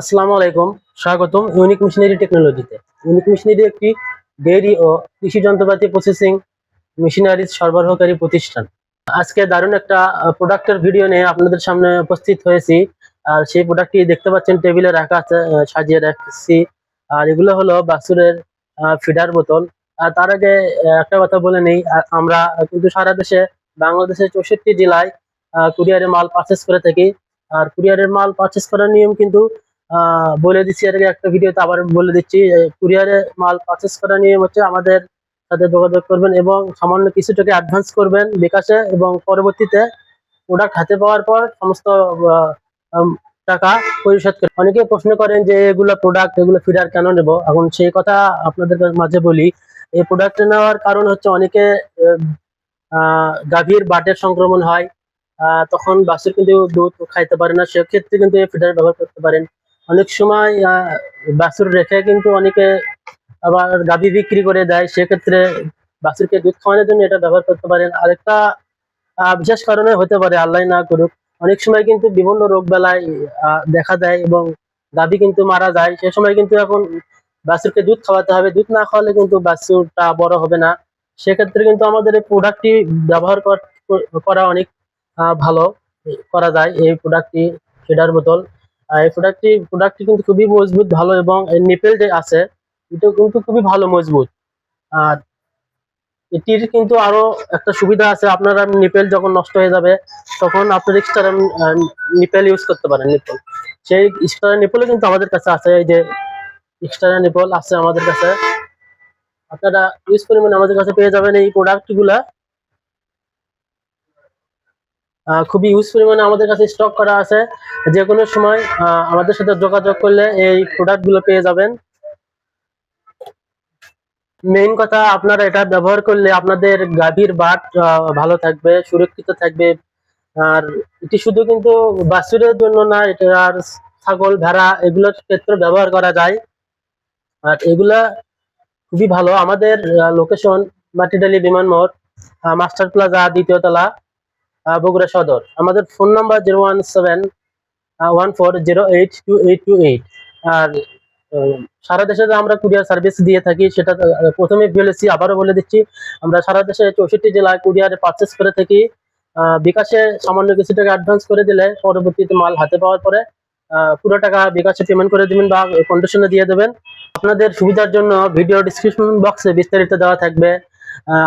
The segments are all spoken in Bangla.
আসসালামু আলাইকুম, স্বাগতম ইউনিক মেশিনারি টেকনোলজিতে ইউনিক মেশিনারি একটি ডেইরি ও কৃষি যন্ত্রপাতি প্রসেসিং মেশিনারি সরবরাহকারী প্রতিষ্ঠান। আজকে দারুণ একটা প্রোডাক্টের ভিডিও নিয়ে আপনাদের সামনে উপস্থিত হয়েছি। আর সেই প্রোডাক্টটি দেখতে পাচ্ছেন টেবিলে রাখা আছে সাজিয়ে রাখছি। আর এগুলো হলো বাছুরের ফিডার বোতল। আর তার আগে একটা কথা বলে নেই আমরা কিন্তু সারা দেশে, বাংলাদেশের চৌষট্টি জেলায় কুরিয়ারে মাল পারচেস করে থাকি। আর কুরিয়ারের মাল পারচেস করার নিয়ম কিন্তু বলে দিচ্ছি আগে একটা ভিডিওতে আবার বলে দিচ্ছি কুরিয়ারে মাল পারচেস করা নিয়ে হচ্ছে আমাদের সাথে যোগাযোগ করবেন এবং সামান্য কিছু টাকা অ্যাডভান্স করবেন বিকাশে এবং পরবর্তীতে প্রোডাক্ট হাতে পাওয়ার পর সমস্ত টাকা পরিশোধ করে। অনেকে প্রশ্ন করেন যে এগুলো প্রোডাক্ট এগুলো ফিডার কেন নেব? এখন সেই কথা আপনাদের মাঝে বলি, এই প্রোডাক্ট নেওয়ার কারণ হচ্ছে অনেকে গাভীর বাটের সংক্রমণ হয় তখন বাছুর কিন্তু দুধ খাইতে পারে না, সেক্ষেত্রে কিন্তু এই ফিডার ব্যবহার করতে পারেন। অনেক সময় বাছুর রেখে কিন্তু অনেকে আবার গাভী বিক্রি করে দেয়। সেক্ষেত্রে বাছুরকে দুধ খাওয়ানোর জন্য এটা ব্যবহার করতে পারেন। আরেকটা বিশেষ কারণে হতে পারে, আল্লাহ না করুক। অনেক সময় কিন্তু বিভিন্ন রোগ বেলায় দেখা দেয় এবং গাভী কিন্তু মারা যায়। সে সময় কিন্তু এখন বাছুরকে দুধ খাওয়াতে হবে। দুধ না খাওয়ালে কিন্তু বাছুরটা বড় হবে না। সেক্ষেত্রে কিন্তু আমাদের এই প্রোডাক্টটি ব্যবহার করা অনেক ভালো করা যায়। এই প্রোডাক্টটি ফিডার বোতল এই প্রোডাক্টটি প্রোডাক্টটি কিন্তু খুবই মজবুত ভালো এবং নিপেল যে আছে এটা কিন্তু খুবই ভালো মজবুত। আর এটির কিন্তু আরও একটা সুবিধা আছে আপনারা নিপেল যখন নষ্ট হয়ে যাবে তখন আপনার এক্সট্রা নিপেল ইউজ করতে পারেন নিপেল সেই এক্সট্রা নিপেলও কিন্তু আমাদের কাছে আছে এই যে এক্সট্রা নিপল আছে আমাদের কাছে। আপনারা ইউজ পরিমাণে আমাদের কাছে পেয়ে যাবেন এই প্রোডাক্টগুলা। আহ, খুবই ইউজ পরিমাণে আমাদের কাছে স্টক করা আছে। যে কোনো সময় আমাদের সাথে যোগাযোগ করলে এই প্রোডাক্টগুলো পেয়ে যাবেন। মেইন কথা, আপনারা এটা ব্যবহার করলে আপনাদের গাভীর বাট ভালো থাকবে, সুরক্ষিত থাকবে। আর এটি শুধু কিন্তু বাছুরের জন্য না, এটা আর ছাগল, ভেড়া এগুলোর ক্ষেত্রে ব্যবহার করা যায়। আর এগুলা খুবই ভালো। আমাদের লোকেশন মাটিডালি বিমান মোড় মাস্টার প্লাজা দ্বিতীয় তলা। বগুড়া সদর। আমাদের phone number zero one seven one four zero eight two eight two eight আর সারা দেশে আমরা কুরিয়ার সার্ভিস দিয়ে থাকি, সেটা প্রথমে বলেছি, আবারও বলে দিচ্ছি। আমরা সারা দেশে চৌষট্টি জেলায় কুরিয়ারে পারচেস করে থাকি। বিকাশে সামান্য কিছু টাকা অ্যাডভান্স করে দিলে পরবর্তীতে মাল হাতে পাওয়ার পরে পুরো টাকা বিকাশে পেমেন্ট করে দিবেন বা কন্ডিশনে দিয়ে দেবেন। আপনাদের সুবিধার জন্য ভিডিও ডিসক্রিপশন বক্সে বিস্তারিত দেওয়া থাকবে।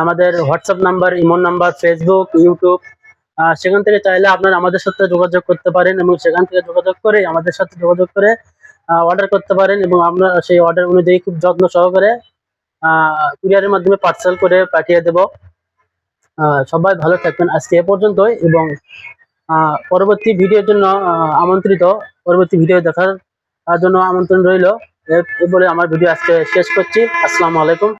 আমাদের WhatsApp number ইমোন number Facebook YouTube সেখান থেকে চাইলে আপনারা আমাদের সাথে যোগাযোগ করতে পারেন এবং সেখান থেকে যোগাযোগ করে আমাদের সাথে যোগাযোগ করে অর্ডার করতে পারেন এবং আমরা সেই অর্ডার অনুযায়ী খুব যত্ন সহকারে কুরিয়ারের মাধ্যমে পার্সেল করে পাঠিয়ে দেব। সবাই ভালো থাকবেন আজকে এ পর্যন্তই এবং পরবর্তী ভিডিওর জন্য আমন্ত্রিত, পরবর্তী ভিডিও দেখার জন্য আমন্ত্রণ রইল। বলে আমার ভিডিও আজকে শেষ করছি। আসসালামু আলাইকুম।